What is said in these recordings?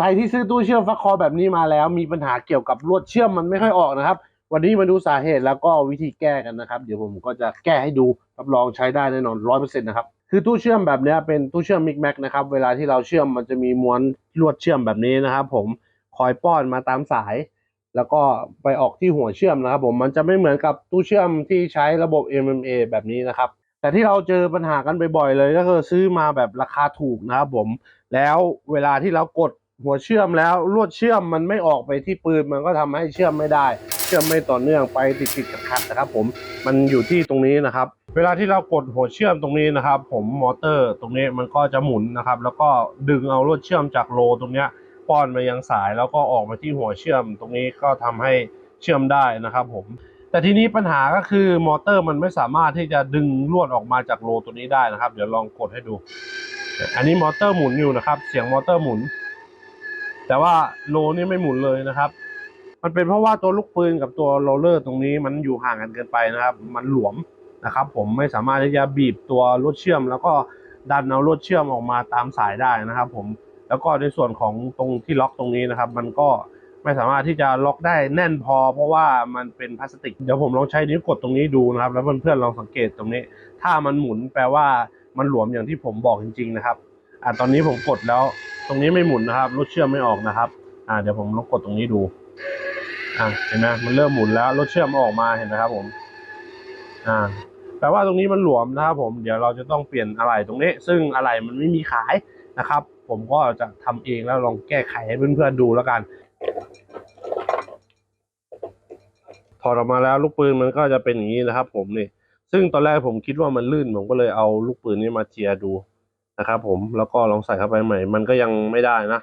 ใครที่ซื้อตู้เชื่อมฟักคอแบบนี้มาแล้ว มีปัญหาเกี่ยวกับลวดเชื่อมมันไม่ค่อยออกนะครับ วันนี้มาดูสาเหตุแล้วก็วิธีแก้กันนะครับ เดี๋ยวผมก็จะแก้ให้ดูรับรองใช้ได้แน่นอนร้อยเปอร์เซ็นต์นะครับคือตู้เชื่อมแบบนี้เป็นตู้เชื่อมมิกแม็กนะครับเวลาที่เราเชื่อมมันจะมีม้วนลวดเชื่อมแบบนี้นะครับ ผมคอยป้อนมาตามสาย แล้วก็ไปออกที่หัวเชื่อมนะครับ ผมมันจะไม่เหมือนกับตู้เชื่อมที่ใช้ระบบ MMA แบบนี้นะครับแต่ที่เราเจอปัญหากันบ่อยๆเลยก็คือซื้อมาแบบราคาถูกนะครับผมแล้วเวลาที่เรากด หัวเชื่อมแล้วลวดเชื่อมมันไม่ออกไปที่ปืนมันก็ทำให้เชื่อมไม่ได้ เชื่อมไม่ต่อเนื่องไปติดติดขัดๆนะครับ ผมมันอยู่ที่ตรงนี้นะครับ เวลาที่เรากดหัวเชื่อมตรงนี้นะครับ ผมมอเตอร์ตรงนี้มันก็จะหมุนนะครับ แล้วก็ดึงเอาลวดเชื่อมจากโลตรงนี้ป้อนมายังสายแล้วก็ออกมาที่หัวเชื่อม ตรงนี้ก็ทำให้เชื่อมได้นะครับ ผม แต่ทีนี้ปัญหาก็คือมอเตอร์มันไม่สามารถที่จะดึงลวดออกมาจากโลตัวนี้ได้นะครับ เดี๋ยวลองกดให้ดู อันนี้มอเตอร์หมุนอยู่นะครับ เสียงมอเตอร์หมุน แต่ว่าโลนี่ไม่หมุนเลยนะครับ มันเป็นเพราะว่าตัวลูกปืนกับตัวโรลเลอร์ตรงนี้มันอยู่ห่างกันเกินไปนะครับ มันหลวมนะครับ ผมไม่สามารถที่จะบีบตัวลวดเชื่อม แล้วก็ดันเอาลวดเชื่อมออกมาตามสายได้นะครับ ผมแล้วก็ในส่วนของตรงที่ล็อกตรงนี้นะครับ มันก็ไม่สามารถที่จะล็อกได้แน่นพอ เพราะว่ามันเป็นพลาสติก เดี๋ยวผมลองใช้นิ้วกดตรงนี้ดูนะครับ แล้วเพื่อนๆลองสังเกตตรงนี้ ถ้ามันหมุนแปลว่ามันหลวมอย่างที่ผมบอกจริง ๆ นะครับอ่าตอนนี้ผมกดแล้ว ตรงนี้ไม่หมุนนะครับรถเชื่อมไม่ออกนะครับ อ่าเดี๋ยวผมลองกดตรงนี้ดูอ่าเห็นไหมมันเริ่มหมุนแล้วรถเชื่อมออกมาเห็นไหมครับผมอ่าแปลว่าตรงนี้มันหลวมนะครับผมเดี๋ยวเราจะต้องเปลี่ยนอะไหล่ตรงนี้ ซึ่งอะไหล่มันไม่มีขายนะครับ ผมก็จะทำเองแล้วลองแก้ไขให้เพื่อนๆดูแล้วกันถอดออกมาแล้วลูกปืนมันก็จะเป็นอย่างนี้นะครับ ผมนี่ซึ่งตอนแรกผมคิดว่ามันลื่นผมก็เลยเอาลูกปืนนี้มาเจียดู นะครับผมแล้วก็ลองใส่เข้าไปใหม่ มันก็ยังไม่ได้นะ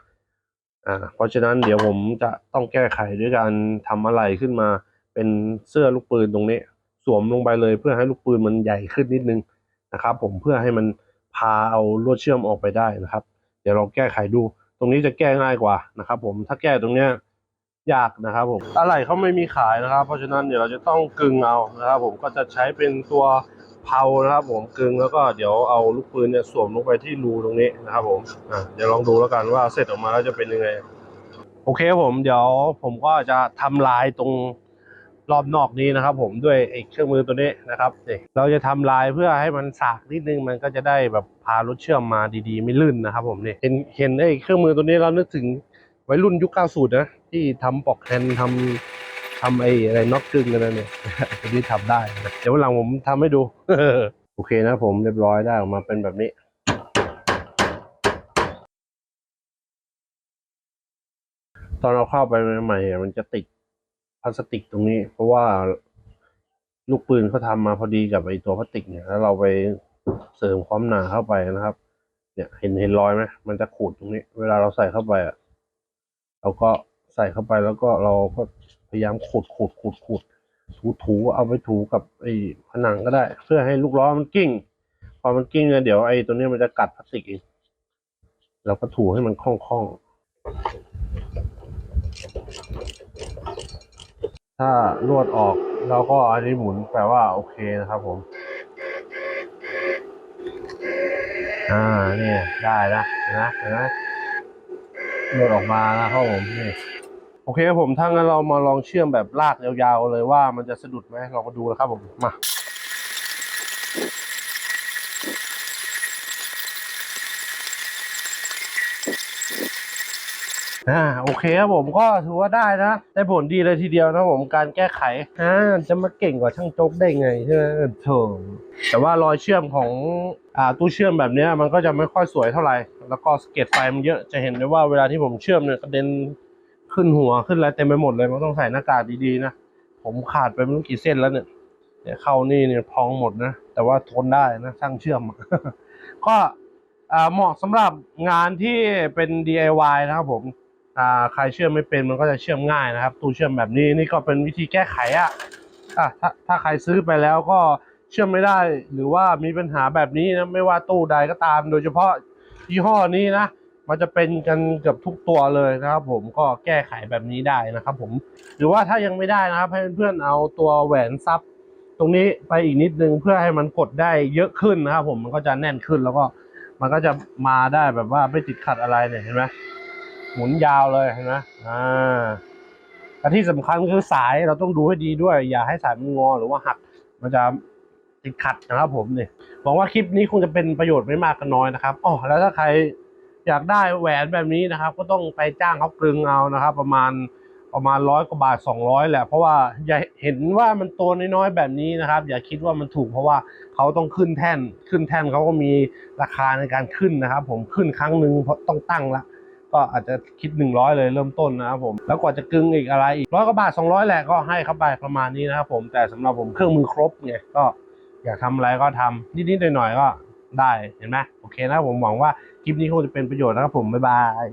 อ่าเพราะฉะนั้นเดี๋ยวผมจะต้องแก้ไขด้วยการทำอะไรขึ้นมา เป็นเสื้อลูกปืนตรงนี้ สวมลงไปเลยเพื่อให้ลูกปืนมันใหญ่ขึ้นนิดนึงนะครับ ผมเพื่อให้มันพาเอาลวดเชื่อมออกไปได้นะครับ เดี๋ยวเราแก้ไขดู ตรงนี้จะแก้ง่ายกว่านะครับ ผมถ้าแก้ตรงเนี้ยยากนะครับผมอะไรเขาไม่มีขายนะครับ เพราะฉะนั้นเดี๋ยวเราจะต้องกึงเอานะครับ ผมก็จะใช้เป็นตัว เพานะครับผมกึงแล้วก็เดี๋ยวเอาลูกปืนเนี่ยสวมลงไปที่รูตรงนี้นะครับผมอะเดี๋ยวลองดูแล้วกันว่าเสร็จออกมาแล้วจะเป็นยังไง โอเคครับผมเดี๋ยวผมก็จะทำลายตรงรอบนอกนี้นะครับ ผมด้วยไอ้เครื่องมือตัวนี้นะครับนี่เราจะทำลายเพื่อให้มันสากนิดนึงมันก็จะได้แบบพารถเชื่อมมาดีๆ ไม่ลื่นนะครับ ผมนี่เห็นเห็นไอ้เครื่องมือตัวนี้เรานึกถึงวัยรุ่นยุค 90 นะที่ทำปอกแฮนด์ทำ ทำไอ้อะไรน็อกกึ่งกันนะเนี่ยตัวนี้ทำได้นะเดี๋ยววันหลังผมทำให้ดู โอเคนะผมเรียบร้อยได้ออกมาเป็นแบบนี้ตอนเราเข้าไปใหม่ๆอะมันจะติดพลาสติกตรงนี้ เพราะว่าลูกปืนเขาทำมาพอดีกับไอ้ตัวพลาสติกเนี่ยแล้วเราไปเสริมความหนาเข้าไปนะครับ เนี่ยเห็นเห็นรอยไหมมันจะขูดตรงนี้ เวลาเราใส่เข้าไปอะเราก็ใส่เข้าไปแล้วก็เราก็พ ยายามขูดขูดขูดขูดถูถูเอาไปถูกับไอ้ผนังก็ได้ เพื่อให้ลูกล้อมันกิ้ง พอมันกิ้งเนี่ยเดี๋ยวไอ้ตัวนี้มันจะกัดพลาสติกเองเราก็ถูให้มันคล่องๆถ้าลวดออกเราก็อันนี้หมุนแปลว่าโอเคนะครับผม อ่าเนี่ยได้ละนะเห็นไหมลวดออกมานะครับผมนี่ โอเคครับผมถ้างั้นเรามาลองเชื่อมแบบลากยาวๆเลยว่ามันจะสะดุดไหมลองมาดูนะครับผมมาอ่าโอเคครับผมก็ถือว่าได้นะ ได้ผลดีเลยทีเดียวนะผมการแก้ไขอ่าจะมาเก่งกว่าช่างโจ๊กได้ไงใช่ไหมเถอแต่ว่ารอยเชื่อมของอ่าตู้เชื่อมแบบนี้มันก็จะไม่ค่อยสวยเท่าไหร่ แล้วก็สเก็ตไฟมันเยอะจะเห็นได้ว่าเวลาที่ผมเชื่อมเนี่ยกระเด็น ขึ้นหัวขึ้นอะไรเต็มไปหมดเลยมันต้องใส่หน้ากากดีๆนะผมขาดไปไม่รู้กี่เส้นแล้วเนี่ยเนี่ยเข้านี่เนี่ยพองหมดนะ แต่ว่าทนได้นะช่างเชื่อม ก็เหมาะสำหรับงานที่เป็น DIY นะครับผมใครเชื่อมไม่เป็นมันก็จะเชื่อมง่ายนะครับ ตู้เชื่อมแบบนี้นี่ก็เป็นวิธีแก้ไขอะอะถ้าถ้าใครซื้อไปแล้วก็เชื่อมไม่ได้หรือว่ามีปัญหาแบบนี้นะไม่ว่าตู้ใดก็ตาม โดยเฉพาะยี่ห้อนี้นะ มันจะเป็นกันเกือบทุกตัวเลยนะครับ ผมก็แก้ไขแบบนี้ได้นะครับ ผมหรือว่าถ้ายังไม่ได้นะครับให้เพื่อนๆเอาตัวแหวนซับตรงนี้ไปอีกนิดนึงเพื่อให้มันกดได้เยอะขึ้นนะครับ ผมมันก็จะแน่นขึ้นแล้วก็มันก็จะมาได้แบบว่าไม่ติดขัดอะไรเนี่ยเห็นไหมหมุนยาวเลยเห็นไหมอ่าแต่ที่สำคัญคือสายเราต้องดูให้ดีด้วย อย่าให้สายมันงอหรือว่าหัก มันจะติดขัดนะครับ ผมเนี่ยหวังว่าคลิปนี้คงจะเป็นประโยชน์ไม่มากก็น้อยนะครับอ๋อแล้วถ้าใคร อยากได้แหวนแบบนี้นะครับ ก็ต้องไปจ้างเขากลึงเอานะครับ ประมาณประมาณร้อยกว่าบาทสองร้อยแหละ เพราะว่าอย่าเห็นว่ามันตัวน้อยๆแบบนี้นะครับ อย่าคิดว่ามันถูกเพราะว่าเขาต้องขึ้นแท่น ขึ้นแท่นเขาก็มีราคาในการขึ้นนะครับ ผมขึ้นครั้งหนึ่งเพราะต้องตั้งละก็อาจจะคิด 100 เลยเริ่มต้นนะครับผมแล้วกว่าจะกึ่งอีกอะไรอีกร้อยกว่าบาท 200 แหละก็ให้เข้าไปประมาณนี้นะครับผมแต่สำหรับผมเครื่องมือครบไงก็อยากทำอะไรก็ทำนิดๆหน่อยๆก็ ได้เห็นไหมโอเคนะผมหวังว่าคลิปนี้คงจะเป็นประโยชน์นะครับผมบ๊ายบาย